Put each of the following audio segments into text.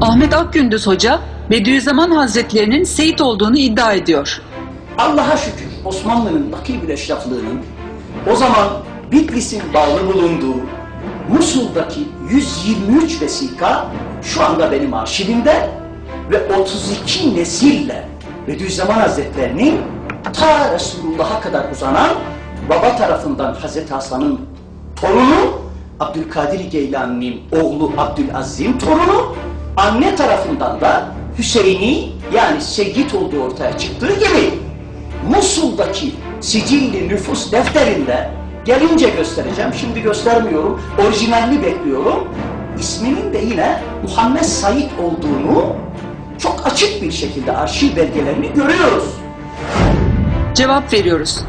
Ahmet Akgündüz Hoca, Bediüzzaman Hazretlerinin Seyit olduğunu iddia ediyor. Allah'a şükür Osmanlı'nın nakib eşraflığının o zaman Bitlis'in bağlı bulunduğu Musul'daki 123 vesika şu anda benim arşivimde ve 32 nesille Bediüzzaman Hazretlerinin ta Resulullah'a kadar uzanan baba tarafından Hazreti Hasan'ın torunu Abdülkadir Geylani'nin oğlu Abdülaziz'in torunu anne tarafından da Hüseyin'i yani Seyyid olduğu ortaya çıktığı gibi Musul'daki sicilli nüfus defterinde gelince göstereceğim. Şimdi göstermiyorum. Orijinalini bekliyorum. İsminin de yine Muhammed Said olduğunu çok açık bir şekilde arşiv belgelerini görüyoruz. Cevap veriyoruz.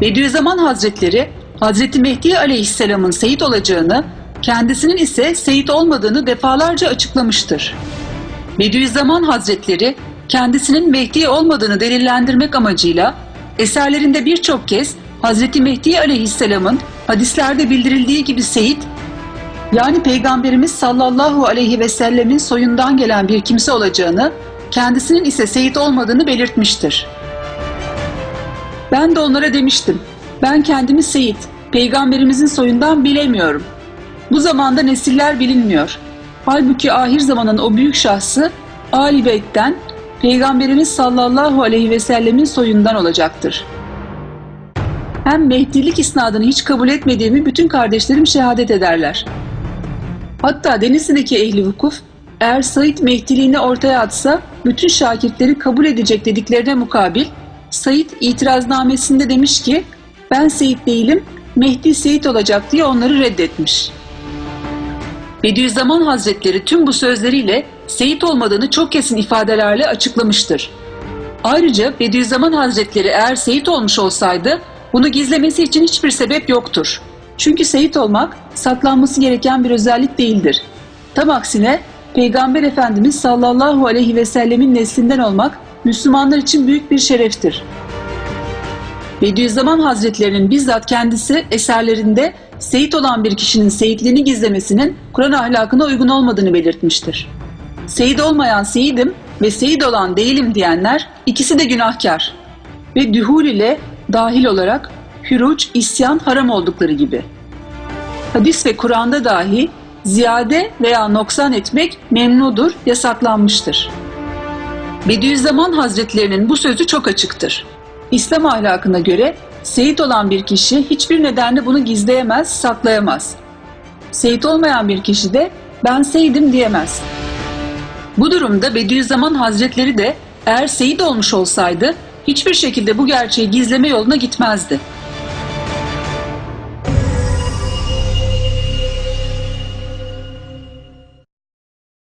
Bediüzzaman Hazretleri, Hazreti Mehdi Aleyhisselam'ın Seyit olacağını, kendisinin ise Seyit olmadığını defalarca açıklamıştır. Bediüzzaman Hazretleri, kendisinin Mehdi olmadığını delillendirmek amacıyla eserlerinde birçok kez Hazreti Mehdi Aleyhisselam'ın hadislerde bildirildiği gibi Seyit, yani Peygamberimiz sallallahu aleyhi ve sellemin soyundan gelen bir kimse olacağını, kendisinin ise Seyit olmadığını belirtmiştir. Ben de onlara demiştim. Ben kendimi Seyit, peygamberimizin soyundan bilemiyorum. Bu zamanda nesiller bilinmiyor. Halbuki ahir zamanın o büyük şahsı Ali Beyt'ten peygamberimiz sallallahu aleyhi ve sellemin soyundan olacaktır. Hem Mehdilik isnadını hiç kabul etmediğimi bütün kardeşlerim şehadet ederler. Hatta Denizli'deki ehli vukuf eğer Said Mehdiliğini ortaya atsa bütün şakirtleri kabul edecek dediklerine mukabil Said itiraznamesinde demiş ki ben Seyit değilim Mehdi Seyit olacak diye onları reddetmiş. Bediüzzaman Hazretleri tüm bu sözleriyle Seyit olmadığını çok kesin ifadelerle açıklamıştır. Ayrıca Bediüzzaman Hazretleri eğer Seyit olmuş olsaydı bunu gizlemesi için hiçbir sebep yoktur. Çünkü Seyit olmak saklanması gereken bir özellik değildir. Tam aksine Peygamber Efendimiz sallallahu aleyhi ve sellemin neslinden olmak Müslümanlar için büyük bir şereftir. Bediüzzaman Hazretlerinin bizzat kendisi eserlerinde Seyit olan bir kişinin seyitliğini gizlemesinin Kur'an ahlakına uygun olmadığını belirtmiştir. Seyit olmayan seyidim ve seyit olan değilim diyenler ikisi de günahkar ve dühul ile dahil olarak hüruç, isyan haram oldukları gibi. Hadis ve Kur'an'da dahi ziyade veya noksan etmek memnudur, yasaklanmıştır. Bediüzzaman Hazretlerinin bu sözü çok açıktır. İslam ahlakına göre seyit olan bir kişi hiçbir nedenle bunu gizleyemez, saklayamaz. Seyit olmayan bir kişi de ben seyidim diyemez. Bu durumda Bediüzzaman Hazretleri de eğer seyit olmuş olsaydı hiçbir şekilde bu gerçeği gizleme yoluna gitmezdi.